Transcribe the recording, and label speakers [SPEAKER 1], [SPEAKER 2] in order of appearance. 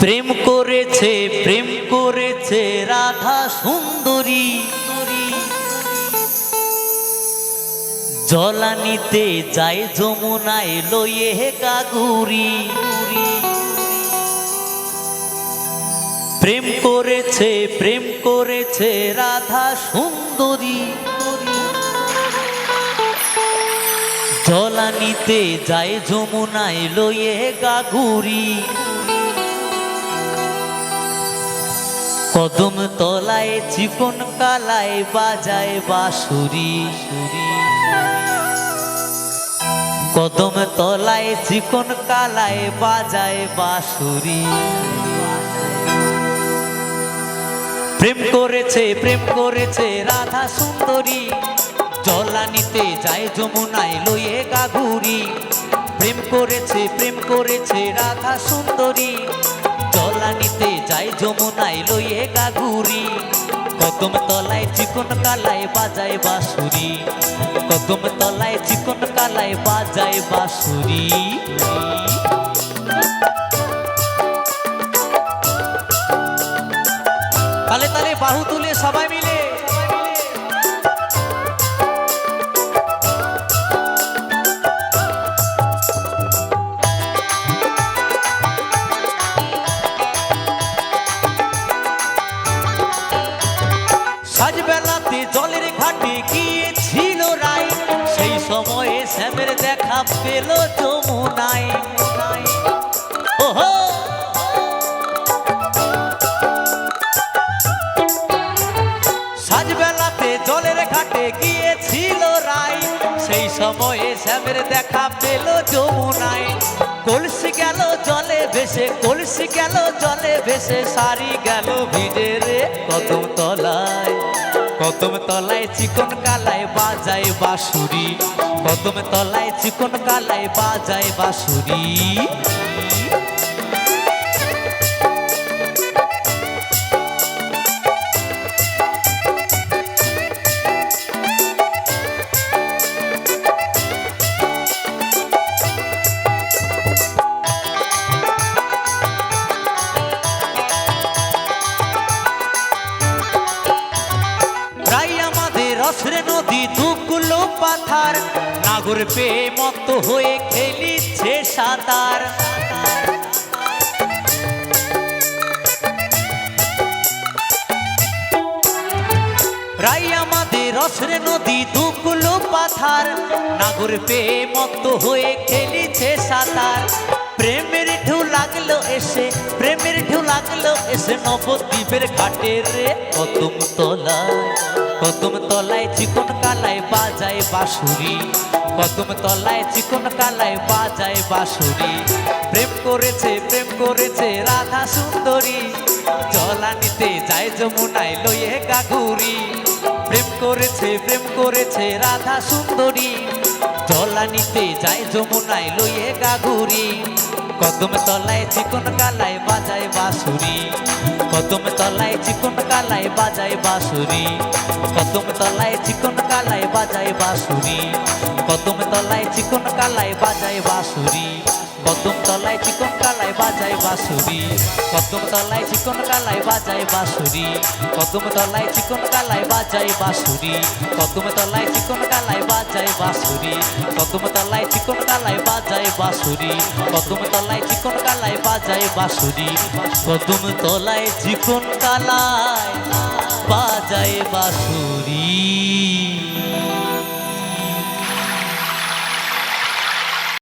[SPEAKER 1] প্রেম করেছে প্রেম করেছে রাধা সুন্দরী। জলানিতে যায় যমুনায় লয়ে কাগুরি প্রেম করেছে প্রেম করেছে রাধা সুন্দরী। জলানিতে যায় যমুনায় লয়ে গাগুরি কদম তলায় চিকন কালায় বাজায় বাঁশুরি। কদম তলায় চিকন কালায় বাজায় বাঁশুরি। প্রেম করেছে প্রেম করেছে রাধা সুন্দরী। জলানিতে যায় যমুনায় লইয়ে গাগুরি প্রেম করেছে প্রেম করেছে রাধা সুন্দরী। জলানিতে যাই যমুনায় লইয়ে গাগুরি কদম তলায় চিকন কালায় বাজায় বাঁশুরি। কদম তলায় চিকন কালায় বাজায় বাঁশুরি। তালে তালে বাহু তুলে সবাই মিলে। জলের ঘাটে গিয়েছিল রাই সেই সময়ে শ্যামের দেখা পেল সাজবেলাতে জলের ঘাটে গিয়েছিল রাই সেই সময়ে শ্যামের দেখা পেল যমুনায়। কলসি গেল জলে ভেসে, কলসি গেল জলে ভেসে সারি গেল ভিজে রে কদম তলায় কদম তলায় চিকন কালায় বাজায় বাঁশুরি। কদম তলায় চিকন কালায় বাজায় বাঁশুরি। অসরে নদী দুগুলো পাথার। নাগর পেয়ে মত হয়ে খেলিচ্ছে সাঁতার। প্রায় আমাদের অসরে নদী দুগুলো পাথার। নাগর পেয়ে হয়ে খেলিছে সাঁতার। প্রেমের লাগল এসে নবদ্বীপের ঘাটে রে। কদম তলায় কদম তলায় চিকন কালায় বাজায় বাঁশুরি। কদম তলায় চিকন কালায় বাজায় বাঁশুরি। প্রেম করেছে প্রেম করেছে রাধা সুন্দরী। জলানিতে যায় যমুনায় লইয়ে গাগুরি প্রেম করেছে প্রেম করেছে রাধা সুন্দরী। জলানিতে যায় যমুনায় লইয়ে গাগুরি কদম তলায় চিকন কালায় বাজায় বাঁশুরি। কদম তলায় চিকন কালায় বাজায় বাঁশুরি। কদম তলায় চিকন কালায় বাজায় বাঁশুরি। কদম তলায় চিকন কালায় বাজায় বাঁশুরি। কদম তলায় চিকন কালায় বাজায় বাঁশুরি। কদম তলায় চিকন কালায় বাজায় বাঁশুরি। কদম তলায় চিকন কালায় বাজায় বাঁশুরি। কদম তলায় চিকন কালায় বাজায় বাঁশুরি। কদম তলায় চিকন কালায় বাজায় বাঁশুরি। কদম তলায় চিকন কালায় বাজায় বাঁশুরি। কদম তলায় চিকন কালায়